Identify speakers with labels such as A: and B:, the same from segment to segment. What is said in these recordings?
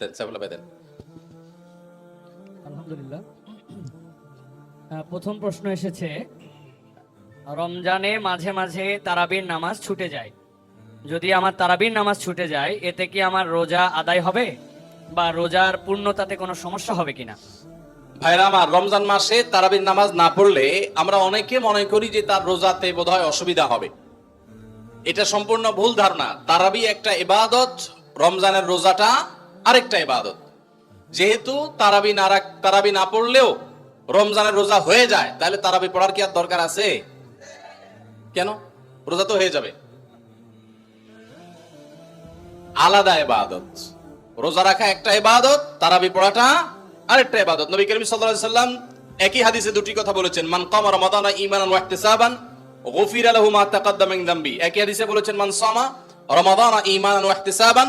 A: দেন সাইফুল্লাহ ভাই দেন।
B: আলহামদুলিল্লাহ। প্রথম প্রশ্ন এসেছে রমজানে মাঝে মাঝে তারাবির নামাজ ছুটে যায়। যদি আমার তারাবির নামাজ ছুটে যায় এতে কি আমার রোজা আদায় হবে? বা রোজার পূর্ণতাতে কোনো সমস্যা হবে কিনা?
A: ভাইরা আমার রমজান মাসে তারাবির নামাজ না পড়লে আমরা অনেকে মনে করি যে তার রোজাতে বোধহয় অসুবিধা হবে। এটা সম্পূর্ণ ভুল ধারণা। তারাবি একটা ইবাদত রমজানের রোজাটা আরেকটা ইবাদত। যেহেতু তারাবি না তারাবি না পড়লেও রমজানের রোজা হয়ে যায়, তাহলে তারাবি পড়ার কি আর দরকার আছে? কেন? রোজা তো হয়ে যাবে। আলাদা ইবাদত। রোজা রাখা একটা ইবাদত, তারাবি পড়াটা আরেকটা ইবাদত। নবী করিম সাল্লাল্লাহু আলাইহি সাল্লাম একই হাদিসে দুটি কথা বলেছেন, মান কামা রমাদানা ঈমানান ওয়া ইহতিসাবান, গুফিরা লাহু মা তাকাদ্দামা মিন যামবি একই হাদিসে বলেছেন, মান সামা রমাদানা ঈমানান ওয়া ইহতিসাবান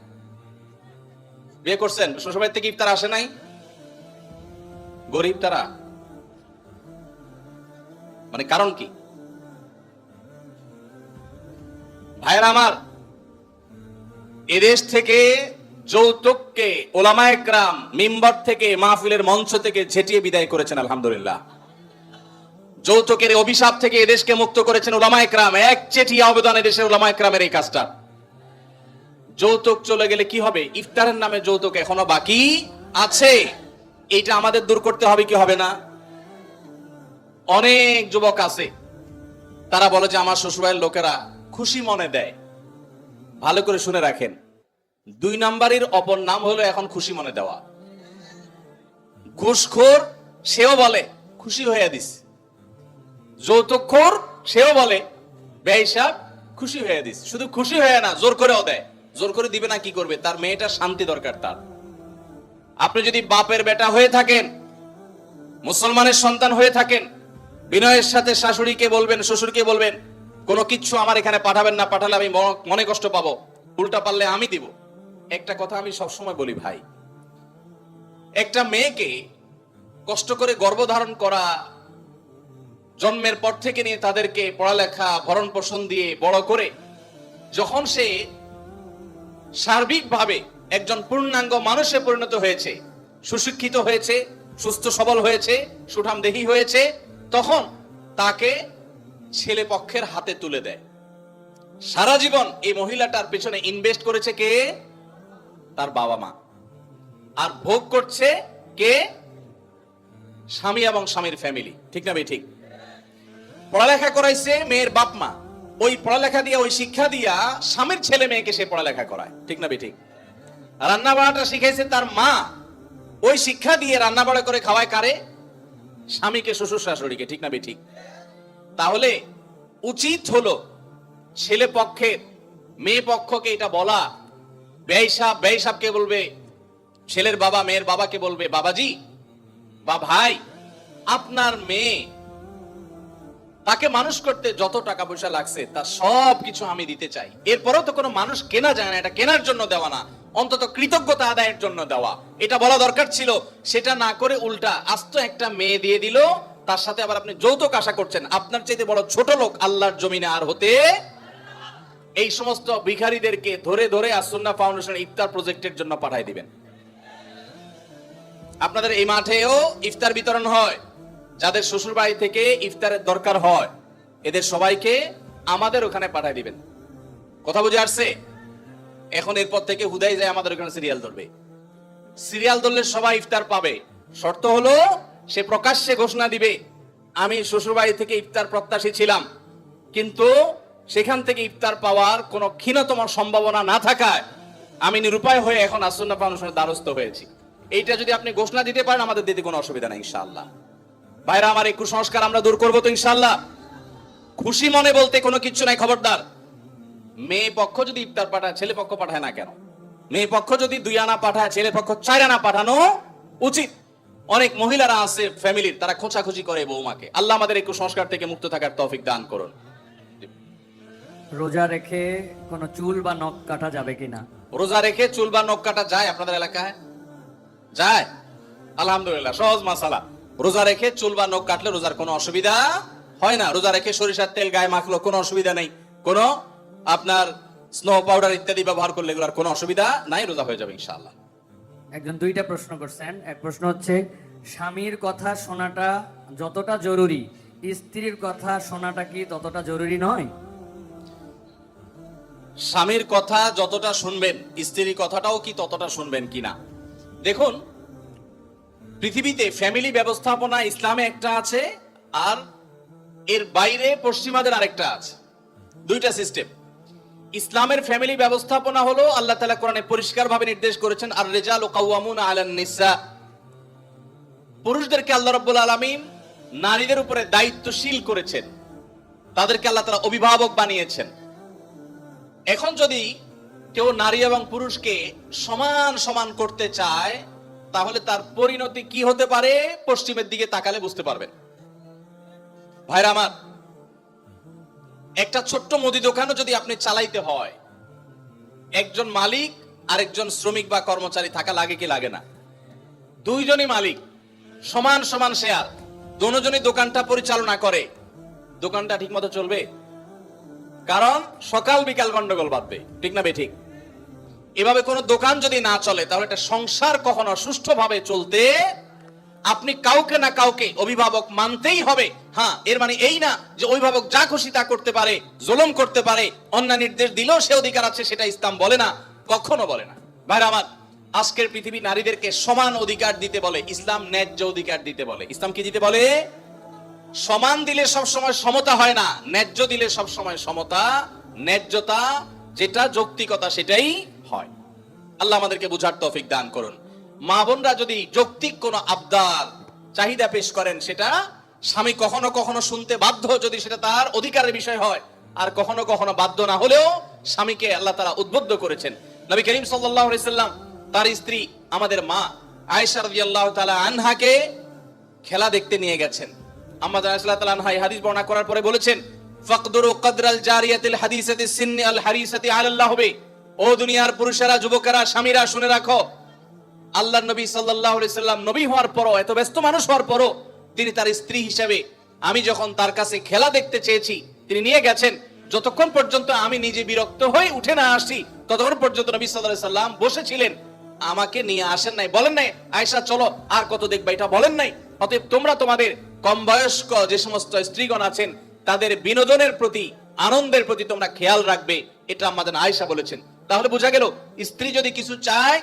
A: বিয়ে করছেন? শ্বশুর বাড়ি থেকে ইফতার আসে নাই? গরিব তারা? মানে কারণ কি? ভাইয়ের আমার, এদেশ থেকে যৌতুককে ওলামায়ে ক্রাম মিম্বর থেকে মাহফিলের মঞ্চ থেকে ঝেটিয়ে বিদায় করেছেন, আলহামদুলিল্লাহ। যৌতুকের অভিশাপ থেকে এদেশকে মুক্ত করেছেন ওলামায়ে ক্রাম এক চেটিয়া অবদান এদেশের ওলামায়ে ক্রামের এই কাজটা যৌতুক চলে গেলে কি হবে? ইফতারের নামে যৌতুক এখনও বাকি আছে। এটা আমাদের দূর করতে হবে, কি হবে না? অনেক যুবক আছে, তারা বলে যে আমার শ্বশুরবাড়ির লোকেরা খুশি মনে দেয়। ভালো করে শুনে রাখেন, দুই নাম্বারের অপর নাম হলো এখন খুশি মনে দেওয়া। ঘুষখোর, সেও বলে, খুশি হয়ে দিস। যৌতুকখোর, সেও বলে বেহিসাব খুশি হয়ে দিস। শুধু খুশি হয়ে না, জোর করেও দেয়। জোর করে দিবে না, কি করবে? তার মেয়েটা শান্তি দরকার তার। আপনি যদি বাপের বেটা হয়ে থাকেন, মুসলমানের সন্তান হয়ে থাকেন, বিনয়ের সাথে শাশুড়িকে বলবেন, শ্বশুরকে বলবেন, কোনো কিচ্ছু আমার এখানে পাঠাবেন না, পাঠালে আমি মনে কষ্ট পাবো। উল্টা পারলে আমি দিব। একটা কথা আমি সবসময় বলি, ভাই। একটা মেয়েকে কষ্ট করে গর্ভধারণ করা, জন্মের পর থেকে নিয়ে তাদেরকে পড়ালেখা ভরণ পোষণ দিয়ে বড় করে, যখন সে সার্বিকভাবে একজন পূর্ণাঙ্গ মানুষে পরিণত হয়েছে, সুশিক্ষিত হয়েছে, সুস্থ সবল হয়েছে সুঠাম দেহী হয়েছে, তখন তাকে ছেলে পক্ষের হাতে তুলে দেয়। সারা জীবন এই মহিলাটার পেছনে ইনভেস্ট করেছে কে? তার বাবা মা। আর ভোগ করছে কে? স্বামী এবং স্বামীর ফ্যামিলি ঠিক না ভাই? ঠিক। পড়ালেখা করাইছে মেয়ের বাপ মা। ওই পড়ালেখা দিয়া, ওই শিক্ষা দিয়া স্বামীর ছেলে মেয়েকে সে পড়ালেখা করায়। ঠিক না ভাই ঠিক রান্না বাড়াটা শিখাইছে তার মা। ওই শিক্ষা দিয়ে রান্না বাড়া করে খাওয়ায় কারে? স্বামীকে শ্বশুর শাশুড়িকে ঠিক না ভাই ঠিক তাহলে উচিত হলো ছেলে পক্ষের মেয়ে পক্ষকে এটা বলা। ব্যয় সাহ ব্যয় সাহকে বলবে, ছেলের বাবা, মেয়ের বাবাকে বলবে, বাবাজি, বা ভাই, আপনার মেয়ে তাকে মানুষ করতে যত টাকা পয়সা লাগছে তা সব কিছু আমি দিতে চাই। এরপরও তো কোনো মানুষ কেনা যায় না, এটা কেনার জন্য দেওয়া না। অন্তত কৃতজ্ঞতা আদায়ের জন্য দেওয়া। এটা বলা দরকার ছিল, সেটা না করে উল্টা আস্ত একটা মেয়ে দিয়ে দিল, তার সাথে আবার আপনি যৌতুক আশা করছেন। আপনার চাইতে বড় ছোট লোক আল্লাহর জমিনে আর হতে এই সমস্ত ভিখারীদেরকে ধরে ধরে আসন্না ফাউন্ডেশন ইফতার প্রজেক্টের জন্য পাঠাই দিবেন। আপনাদের এই মাঠেও ইফতার বিতরণ হয়। যাদের শ্বশুর বাড়ি থেকে ইফতারের দরকার হয়, এদের সবাইকে আমাদের ওখানে পাঠাই দিবেন। কথা বুঝে আসছে? এখন এরপর থেকে হুদাই যায় আমাদের ওখানে সিরিয়াল ধরবে। সিরিয়াল ধরলে সবাই ইফতার পাবে। শর্ত হলো, সে প্রকাশ্যে ঘোষণা দিবে, আমি শ্বশুর বাড়ি থেকে ইফতার প্রত্যাশী ছিলাম, কিন্তু সেখান থেকে ইফতার পাওয়ার কোনো ক্ষীণতম সম্ভাবনা না থাকায় আমি নিরুপায় হয়ে এখন আসন্না ফাউন্ডেশনের দ্বারস্থ হয়েছি। এইটা যদি আপনি ঘোষণা দিতে পারেন, আমাদের দিতে কোনো অসুবিধা নেই, ইনশাআল্লাহ। ভাইরা আমার এই কুসংস্কার আমরা দূর করব তো ইনশাআল্লাহ। খুশি মনে বলতে কোনো কিচ্ছু নাই খবরদার। মেয়ে পক্ষ যদি ইফতার পাঠায় ছেলে পক্ষ পাঠায় না কেন? মেয়ে পক্ষ যদি দুই আনা পাঠায় ছেলে পক্ষ চার আনা পাঠানো উচিত। অনেক মহিলারা আছে ফ্যামিলির তারা খোঁচাখুচি করে বৌমাকে। আল্লাহ আমাদের এই কুসংস্কার থেকে মুক্ত থাকার তৌফিক দান করুন।
B: রোজা রেখে কোনো চুল বা নখ কাটা যাবে কিনা?
A: রোজা রেখে চুল বা নখ কাটা যায় আপনাদের এলাকায়? যায়। আলহামদুলিল্লাহ সহজ মাসালা। রোজা রেখে চুল বা নখ কাটলে রোজার কোনো অসুবিধা হয় না। রোজা রেখে সরিষার তেল গায়ে মাখলো কোনো অসুবিধা নেই। কোনো আপনার স্নো পাউডার ইত্যাদি ব্যবহার করলে এগুলোর কোনো অসুবিধা নাই রোজা হয়ে যাবে ইনশাআল্লাহ।
B: একজন দুইটা প্রশ্ন করছেন। এক প্রশ্ন হচ্ছে স্বামীর কথা শোনাটা যতটা জরুরি স্ত্রীর কথা শোনাটা কি ততটা জরুরি নয়?
A: স্বামীর কথা যতটা শুনবেন স্ত্রীর কথাটাও কি ততটা শুনবেন কিনা? দেখুন পৃথিবীতে ফ্যামিলি ব্যবস্থাপনা ইসলামে একটা আছে, আর এর বাইরে পশ্চিমাদের আরেকটা আছে। দুইটা সিস্টেম ইসলামের ফ্যামিলি ব্যবস্থাপনা হলো আল্লাহ তাআলা কোরআনে পরিষ্কারভাবে নির্দেশ করেছেন আর রেজাল ও কাওয়ামুন আলান নিসা। পুরুষদেরকে আল্লাহ রাব্বুল আলামিন নারীদের উপরে দায়িত্বশীল করেছেন। তাদেরকে আল্লাহ তাআলা অভিভাবক বানিয়েছেন। এখন যদি কেউ নারী এবং পুরুষকে সমান সমান করতে চায় তাহলে তার পরিণতি কি হতে পারে? পশ্চিমের দিকে তাকালে বুঝতে পারবেন। ভাইরা আমার, একটা ছোট্ট মুদি দোকানও যদি আপনি চালাইতে হয়, একজন মালিক, আরেকজন শ্রমিক বা কর্মচারী থাকা লাগে কি লাগে না? দুইজনই মালিক, সমান সমান শেয়ার, দুজনই দোকানটা পরিচালনা করে, দোকানটা ঠিকমতো চলবে? কারণ সকাল বিকাল গন্ডগোল বাঁধবে, ঠিক না বে ঠিক? এভাবে কোনো দোকান যদি না চলে, তাহলে একটা সংসার কখনো সুষ্ঠুভাবে চলতে আপনি কাউকে না কাউকে অভিভাবক মানতেই হবে। হ্যাঁ এর মানে এই না যে অভিভাবক যা খুশি তা করতে পারে, জুলুম করতে পারে অন্য নির্দেশ দিলেও সে অধিকার আছে সেটা ইসলাম বলে না, কখনো বলে না। ভাইরা আমার, আজকের পৃথিবী নারীদেরকে সমান অধিকার দিতে বলে, ইসলাম ন্যায্য অধিকার দিতে বলে। ইসলাম কি দিতে বলে? সমান দিলে সব সময় সমতা হয় না, ন্যায্য দিলে সব সময় সমতা, ন্যায্যতা যেটা যৌক্তিকতা সেটাই আল্লাহ আমাদেরকে বুঝার তৌফিক দান করুন। মা বোনরা যদি যৌক্তিক কোনো আবদার, চাহিদা পেশ করেন, সেটা স্বামী কখনো কখনো শুনতে বাধ্য যদি সেটা তার অধিকারের বিষয় হয়, আর কখনো কখনো বাধ্য না হলেও স্বামীকে আল্লাহ তারা উদ্বুদ্ধ করেছেন। নবী করিম সাল্লাম তার স্ত্রী, আমাদের মা তাআলা আনহাকে খেলা দেখতে নিয়ে গেছেন। আমাদের আনহা হাদিস বর্ণনা করার পরে বলেছেন, ফাকদুরু কদরাল জারিয়াতিল হাদিসাতি সিন্নি আল হারিসাতি আলাল্লাহ হবে ও দুনিয়ার পুরুষেরা, যুবকেরা, স্বামীরা, শুনে রাখো। আল্লাহ নবী সাল্লাল্লাহু সাল্লাম নবী হওয়ার পরও, এত ব্যস্ত মানুষ হওয়ার পরও তিনি তার স্ত্রী হিসেবে আমি যখন তার কাছে খেলা দেখতে চেয়েছি, তিনি নিয়ে গেছেন, যতক্ষণ পর্যন্ত আমি নিজে বিরক্ত হয়ে উঠে না আসি, ততক্ষণ পর্যন্ত নবী সাল্লাল্লাহু সাল্লাম বসেছিলেন। আমাকে নিয়ে আসেন নাই। বলেন নাই, আয়েশা, চলো, আর কত দেখবা? এটা বলেন নাই। অতএব তোমরা তোমাদের কম বয়স্ক যে সমস্ত স্ত্রীগণ আছেন, তাদের বিনোদনের প্রতি, আনন্দের প্রতি তোমরা খেয়াল রাখবে। এটা আমাদের আয়সা বলেছেন। তাহলে বোঝা গেল, স্ত্রী যদি কিছু চায়,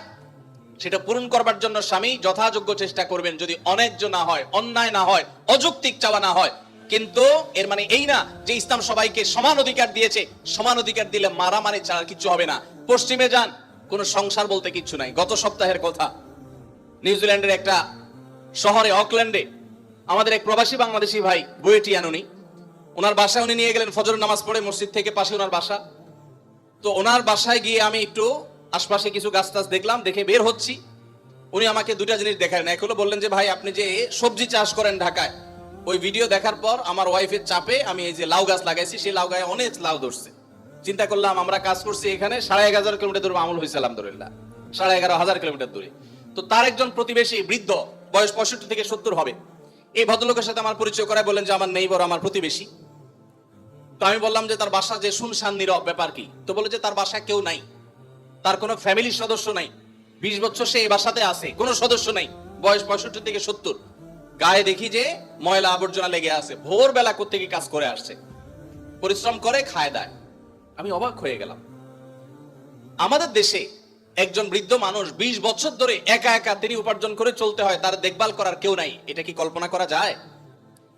A: সেটা পূরণ করবার জন্য স্বামী যথাযোগ্য চেষ্টা করবেন যদি অন্যায্য না হয়, অন্যায় না হয়, অযৌক্তিক চাওয়া না হয়। কিন্তু এর মানে এই না যে ইসলাম সবাইকে সমান অধিকার দিয়েছে, সমান অধিকার দিলে মারামারি ছাড়া কিছু হবে না। পশ্চিমে যান, কোনো সংসার বলতে কিচ্ছু নাই। গত সপ্তাহের কথা। নিউজিল্যান্ডের একটা শহরে, অকল্যান্ডে, আমাদের এক প্রবাসী বাংলাদেশি ভাই বুয়েটি আনুনি ওনার বাসায় উনি নিয়ে গেলেন ফজর নামাজ পড়ে মসজিদ থেকে পাশে ওনার বাসা। তো ওনার বাসায় গিয়ে আমি একটু আশপাশে কিছু গাছ টাছ দেখলাম, দেখে বের হচ্ছি। উনি আমাকে দুটা জিনিস দেখালেন এক হলো বললেন যে, ভাই, আপনি যে সবজি চাষ করেন ঢাকায়, ওই ভিডিও দেখার পর আমার ওয়াইফের চাপে আমি এই যে লাউ গাছ লাগাইছি, সেই লাউ গায়ে অনেক লাউ ধরছে। চিন্তা করলাম, আমরা কাজ করছি এখানে, সাড়ে এগারো হাজার কিলোমিটার দূরে আমল হয়েছে, আলহামদুলিল্লাহ। সাড়ে এগারো হাজার কিলোমিটার দূরে। তো তার একজন প্রতিবেশী বৃদ্ধ, বয়স পঁয়ষট্টি থেকে সত্তর হবে। এই ভদ্রলোকের সাথে আমার পরিচয় করায় বললেন যে, আমার নেইবর, আমার প্রতিবেশী। তো আমি বললাম যে তার বাসা যে শুনশান নীরব, ব্যাপার কি? তো বলে যে তার বাসায় কেউ নাই। তার কোনো ফ্যামিলির সদস্য নাই। বিশ বছর সে এই বাসাতে আছে, কোনো সদস্য নাই। বয়স পঁয়ষট্টি থেকে সত্তর। গায়ে দেখি যে ময়লা আবর্জনা লেগে আছে, ভোরবেলা কোথেকে কাজ করে আসছে। পরিশ্রম করে খায় দায়। আমি অবাক হয়ে গেলাম। আমাদের দেশে একজন বৃদ্ধ মানুষ ২০ বছর ধরে একা একা তিনি উপার্জন করে চলতে হয়, তার দেখভাল করার কেউ নাই। এটা কি কল্পনা করা যায়?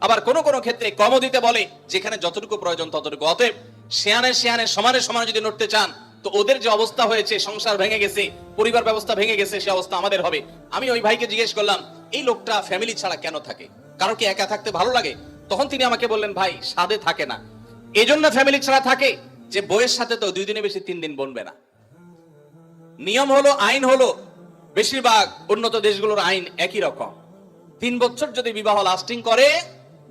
A: আবার কোন কোন ক্ষেত্রে কমও দিতে বলে, যেখানে যতটুকু প্রয়োজন ততটুকু। অতএব শেয়ানে শেয়ানে, সমানে সমানে যদি নড়তে চান, তো ওদের যে অবস্থা হয়েছে, সংসার ভেঙে গেছে, পরিবার ব্যবস্থা ভেঙে গেছে, সে অবস্থা আমাদের হবে। আমি ওই ভাইকে জিজ্ঞেস করলাম, এই লোকটা ফ্যামিলি ছাড়া কেন থাকে? কারও কি একা থাকতে ভালো লাগে? তখন তিনি আমাকে বললেন, ভাই সাদে থাকে না। এই জন্য ফ্যামিলি ছাড়া থাকে যে বইয়ের সাথে তো দুই দিনে বেশি তিন দিন বনবে না। নিয়ম হলো, আইন হলো, বেশিরভাগ উন্নত দেশগুলোর আইন একই রকম। তিন বছর যদি বিবাহ লাস্টিং করে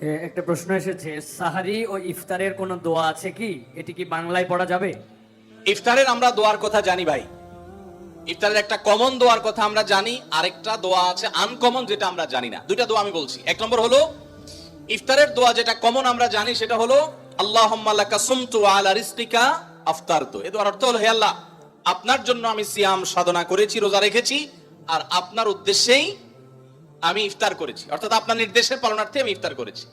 B: একটা প্রশ্ন এসেছে, সাহারি ও ইফতারের কোনো দোয়া আছে কি? এটি কি বাংলায় পড়া যাবে?
A: ইফতারের আমরা দোয়ার কথা জানি ভাই। ইফতারের একটা কমন দোয়ার কথা আমরা জানি, আরেকটা দোয়া আছে আনকমন যেটা আমরা জানি না। দুইটা দোয়া আমি বলছি। এক নম্বর হলো, ইফতারের দোয়া যেটা কমন আমরা জানি, সেটা হলো, আল্লাহুম্মা অর্থ হলো, হে আল্লাহ, আপনার জন্য আমি সিয়াম সাধনা করেছি, রোজা রেখেছি, আর আপনার উদ্দেশ্যেই আমি ইফতার করেছি। অর্থাৎ আপনার নির্দেশের পালনার্থে আমি ইফতার করেছি।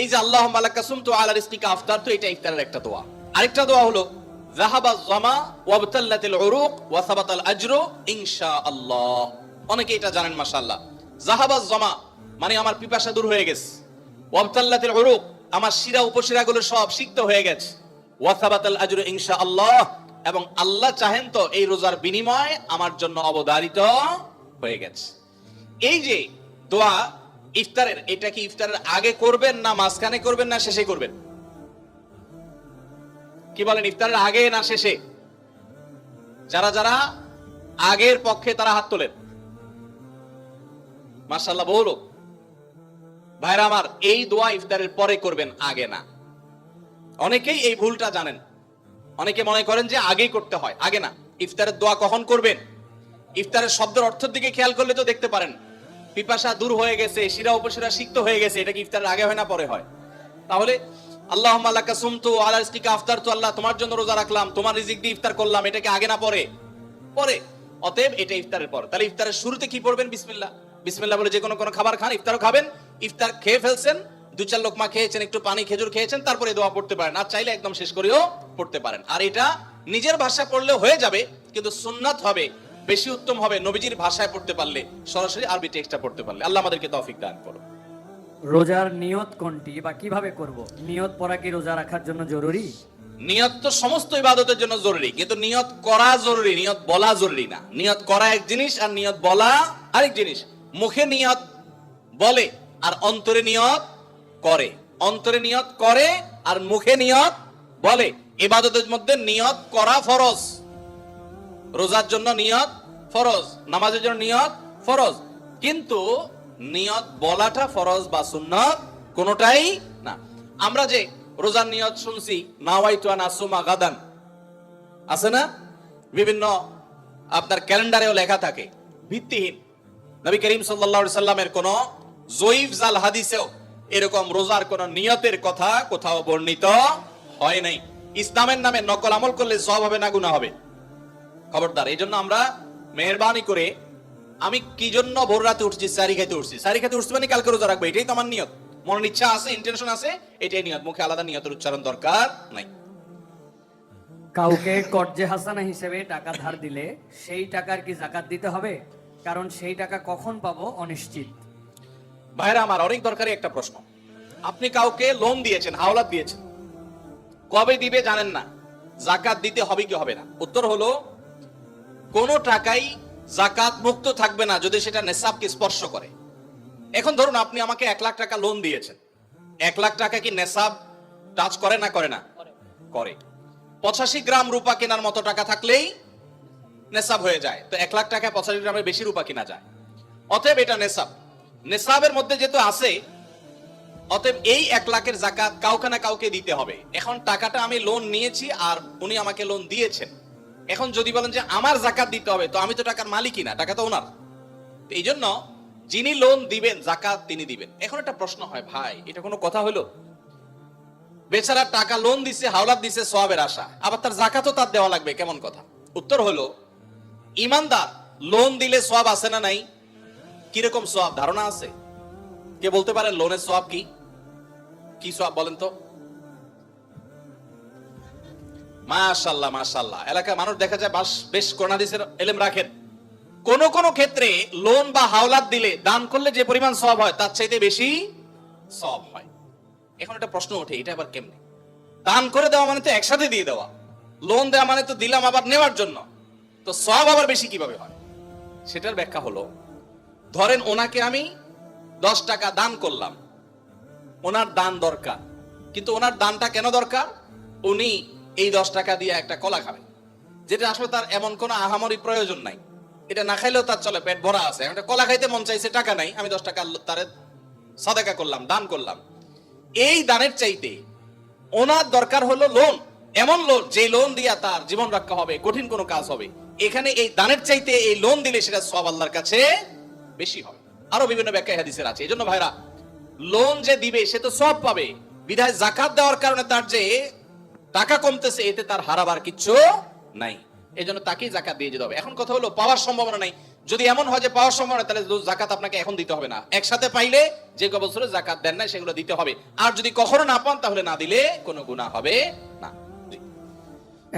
A: এই যে আল্লাহ মালাকা সুমতু আলা রিজকিকা আফতারতু এটা ইফতারের একটা দোয়া। আরেকটা দোয়া হলো, যাহাবা জামা ওয়াবতাল্লাতিল উরুক অনেকে এটা জানেন, মাশাআল্লাহ। যাহাবা জামা মানে আমার পিপাসা দূর হয়ে গেছে। ওয়াবতাল্লাতিল উরুক, আমার শিরা সব সিক্ত হয়ে গেছে। ওয়া এবং আল্লাহ চাহেন তো এই রোজার বিনিময় আমার জন্য অবধারিত হয়ে গেছে। এই যে দোয়া, ইফতারের, এটা কি ইফতারের আগে করবেন না মাঝখানে করবেন না শেষে করবেন? কি বলেন, ইফতারের আগে না শেষে? যারা যারা আগের পক্ষে তারা হাত তোলেন। মার্শাল্লাহ বহু লোক। ভাইরা আমার, এই দোয়া ইফতারের পরে করবেন, আগে না। অনেকেই এই ভুলটা জানেন। অনেকে মনে করেন যে আগেই করতে হয়, আগে না। ইফতারের দোয়া কখন করবেন? ইফতারের শব্দের অর্থের দিকে খেয়াল করলে তো দেখতে পারেন। পিপাসা দূর হয়ে গেছে, শিরা উপশিরা সিক্ত হয়ে গেছে, এটা কি ইফতারের আগে হয় না পরে হয়? তাহলে আল্লাহ মাল্লাকা সুমতু আলা রিজকিকা আফতার তো আল্লাহ তোমার জন্য রোজা রাখলাম, তোমার রিজিক দিয়ে ইফতার করলাম, এটা কি আগে না পরে? পরে। অতএব এটা ইফতারের পর। তাহলে ইফতারের শুরুতে কি পড়বেন? বিসমিল্লাহ। বিসমিল্লাহ বলে যে কোনো কোনো খাবার খান, ইফতারও খাবেন, ইফতার খেয়ে ফেলছেন, দু চার লোকমা খেয়েছেন, একটু পানি, খেজুর খেয়েছেন, তারপরে দোয়া পড়তে পারেন। আর চাইলে একদম শেষ করেও পড়তে পারেন। আর এটা নিজের ভাষা পড়লেও হয়ে যাবে, কিন্তু সুন্নাত হবে। বেশি উত্তম হবে নবীজির ভাষায় পড়তে পারলে সরাসরি আরবি টেক্সটটা পড়তে পারলে। আল্লাহ আমাদেরকে তৌফিক দান করো
B: রোজার নিয়ত কোনটি বা কীভাবে করব? নিয়ত পড়া কি রোজা রাখার জন্য জরুরি?
A: নিয়ত তো সমস্ত ইবাদতের জন্য জরুরি কিন্তু নিয়ত করা জরুরি নিয়ত বলা জরুরি না। নিয়ত করা এক জিনিস আর নিয়ত বলা আরেক জিনিস। মুখে নিয়ত বলে আর অন্তরে নিয়ত করে। অন্তরে নিয়ত করে আর মুখে নিয়ত বলে। ইবাদতের মধ্যে নিয়ত করা ফরজ। রোজার জন্য নিয়ত ফরজ, নামাজের জন্য নিয়ত ফরজ। কিন্তু নিয়ত বলাটা ফরজ বা সুন্নত কোনোটাই না। আমরা যে রোজার নিয়ত শুনছি গাদান, আছে না? বিভিন্ন আপনার ক্যালেন্ডারেও লেখা থাকে, ভিত্তিহীন। নবী করিম সাল্লাল্লাহু সাল্লামের কোন জয়ীফ জাল হাদিসেও এরকম রোজার কোন নিয়তের কথা কোথাও বর্ণিত হয় নাই। ইসলামের নামে নকল আমল করলে সব হবে না, গুনাহ হবে। খবরদার এই জন্য আমরা মেহরবানি করে আমি কি জন্য ভোর রাতে উঠছি সারি খাইতে উঠছি? সারি খাইতে উঠছি মানে কালকে রোজা রাখব এটাই তো আমার নিয়ত। মনের ইচ্ছা আছে ইন্টেনশন আছে এটাই নিয়ত। মুখে আলাদা নিয়তের উচ্চারণ দরকার নাই।
B: কাউকে কর্জে হাসানা হিসেবে টাকা ধার দিলে সেই টাকার কি জাকাত দিতে হবে? কারণ সেই টাকা কখন পাবো অনিশ্চিত।
A: ভাইরা আমার অনেক দরকারি একটা প্রশ্ন। আপনি কাউকে লোন দিয়েছেন হাওলাত দিয়েছেন। কবে দিবে জানেন না। জাকাত দিতে হবে কি হবে না? উত্তর হলো কোন টাকাই জাকাত মুক্ত থাকবে না যদি সেটা নেশাবকে স্পর্শ করে। এখন ধরুন আপনি আমাকে এক লাখ টাকা লোন দিয়েছেন। এক লাখ টাকা কি নেশাব টাচ করে না করে না? করে। পঁচাশি গ্রাম রূপা কেনার মতো টাকা থাকলেই নেশাব হয়ে যায়। তো এক লাখ টাকা পঁচাশি গ্রামের বেশি রূপা কিনা যায়? অতএব এটা নেশাব। নেশাবের মধ্যে যেহেতু আছে, অতএব এই এক লাখের জাকাত কাউকে না কাউকে দিতে হবে। এখন টাকাটা আমি লোন নিয়েছি আর উনি আমাকে লোন দিয়েছেন। এখন যদি বলেন যে আমার জাকাত দিতে হবে, তো আমি তো টাকার মালিকই না, টাকা তো ওনার। এই জন্য যিনি লোন দিবেন, জাকাত তিনি দিবেন। এখন একটা প্রশ্ন হয়, ভাই, এটা কোনো কথা হলো বেচারা টাকা লোন দিছে, হাওলাত দিছে সবের আশা, আবার তার জাকাতও তার দেওয়া লাগবে, কেমন কথা? উত্তর হলো, ইমানদার লোন দিলে সব আছে না নাই? কীরকম সব ধারণা আছে? কে বলতে পারেন লোনের সব কি? কি সব বলেন তো? মাশাল্লাহ মাশাল্লাহ এলাকায় মানুষ দেখা যায় বেশ করোনাদিসের এলেম রাখেন। কোন কোন ক্ষেত্রে লোন বা হাওলাত দিলে দান করলে যে পরিমাণ সব হয়, তার চাইতে বেশি সব হয়। এখন একটা প্রশ্ন ওঠে, এটা আবার কেমনে? দান করে দেওয়া মানে তো একসাথে দিয়ে দেওয়া। লোন দেওয়া মানে তো দিলাম আবার নেওয়ার জন্য। তো সব আবার বেশি কীভাবে হয়? সেটার ব্যাখ্যা হলো, ধরেন ওনাকে আমি দশ টাকা দান করলাম। ওনার দান দরকার। কিন্তু ওনার দানটা কেন দরকার? উনি এই দশ টাকা দিয়ে একটা কলা খাবেন। যেটা আসলে তার এমন কোনো আহামরি প্রয়োজন নাই। এটা না খাইলেও তার চলে, পেট ভরা আছে। একটা কলা খাইতে মন চাইছে, টাকা নাই। আমি দশ টাকা তার সাদাকা করলাম, দান করলাম। এই দানের চাইতে ওনার দরকার হলো লোন এমন লোন যে লোন দিয়া তার জীবন রক্ষা হবে, কঠিন কোনো কাজ হবে। এখানে এই দানের চাইতে এই লোন দিলে সেটা সব আল্লাহর কাছে বেশি হবে আরও বিভিন্ন ব্যাখ্যা হাদিসের আছে। এই জন্য ভাইরা লোন যে দিবে, সে তো সব পাবে। বিধায় জাকাত দেওয়ার কারণে তার যে টাকা কমতেছে এতে তার হারাবার কিচ্ছু নাই। এই জন্য তাকেই জাকাত দিয়ে যেতে হবে। এখন কথা হলো পাওয়ার সম্ভাবনা নাই। যদি এমন হয় যে পাওয়ার সম্ভাবনা তাহলে জাকাত আপনাকে এখন দিতে হবে না। একসাথে পাইলে যে বছরে জাকাত দেন না সেগুলো দিতে হবে। আর যদি কখনো না পান তাহলে না দিলে কোনো গুণা হবে না।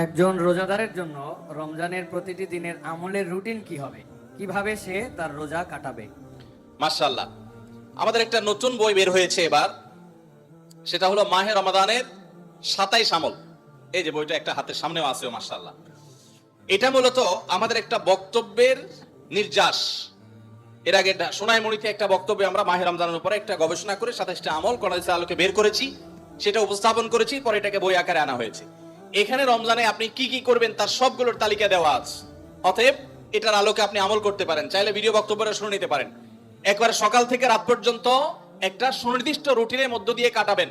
B: একজন রোজাদারের জন্য রমজানের প্রতিটি দিনের আমলের রুটিন কি হবে? কীভাবে সে তার রোজা কাটাবে?
A: মাশাল্লাহ আমাদের একটা নতুন বই বের হয়েছে এবার। সেটা হলো মাহে রমাদানের সাতাইশ আমল। এই যে বইটা একটা হাতের সামনেও আছে মাশাল্লাহ এটা মূলত আমাদের একটা বক্তব্যের নির্যাস। এর আগে সোনাইমণিতে একটা বক্তব্যে আমরা মাহে রমজানের উপরে একটা গবেষণা করে সাতাইশটা আমল কনাদিসের আলোকে বের করেছি, সেটা উপস্থাপন করেছি, পরে এটাকে বই আকারে আনা হয়েছে। এখানে রমজানে আপনি কি কি করবেন তার সবগুলোর তালিকা দেওয়া আছে। অতএব এটার আলোকে আপনি আমল করতে পারেন, চাইলে ভিডিও বক্তব্যটা শুনে নিতে পারেন। একবার সকাল থেকে রাত পর্যন্ত একটা সুনির্দিষ্ট রুটিনের মধ্য দিয়ে কাটাবেন।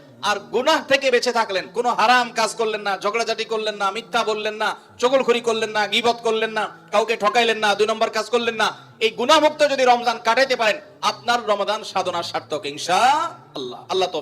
A: আর গুনাহ থেকে বেঁচে থাকলেন। কোনো হারাম কাজ করলেন না, ঝগড়াঝাটি করলেন না, মিথ্যা বললেন না, চগলখড়ি করলেন না, গিবত করলেন না, কাউকে ঠকাইলেন না, দুই নম্বর কাজ করলেন না। এই গুনামুক্ত যদি রমজান কাটাইতে পারেন, আপনার রমজান সাধনা সার্থক, ইনশা আল্লাহ। আল্লাহ তো